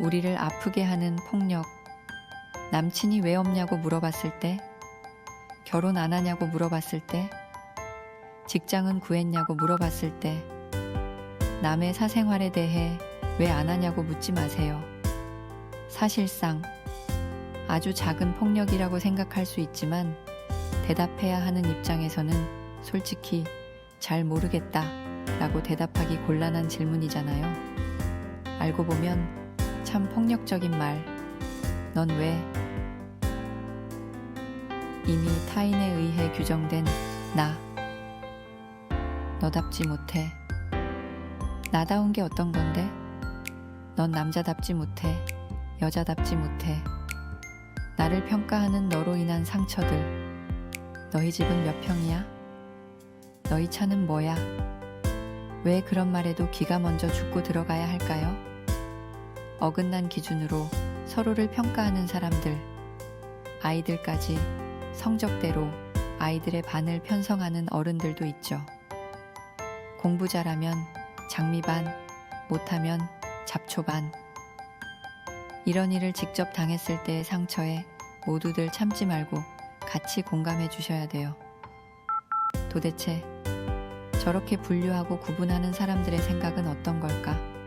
우리를 아프게 하는 폭력. 남친이 왜 없냐고 물어봤을 때, 결혼 안 하냐고 물어봤을 때, 직장은 구했냐고 물어봤을 때, 남의 사생활에 대해 왜 안 하냐고 묻지 마세요. 사실상 아주 작은 폭력이라고 생각할 수 있지만 대답해야 하는 입장에서는 솔직히 잘 모르겠다 라고 대답하기 곤란한 질문이잖아요. 알고 보면 참 폭력적인 말. 넌 왜? 이미 타인에 의해 규정된 나. 너답지 못해. 나다운 게 어떤 건데? 넌 남자답지 못해. 여자답지 못해. 나를 평가하는 너로 인한 상처들. 너희 집은 몇 평이야? 너희 차는 뭐야? 왜 그런 말에도 기가 먼저 죽고 들어가야 할까요? 어긋난 기준으로 서로를 평가하는 사람들, 아이들까지 성적대로 아이들의 반을 편성하는 어른들도 있죠. 공부 잘하면 장미반, 못하면 잡초반. 이런 일을 직접 당했을 때의 상처에 모두들 참지 말고 같이 공감해 주셔야 돼요. 도대체 저렇게 분류하고 구분하는 사람들의 생각은 어떤 걸까?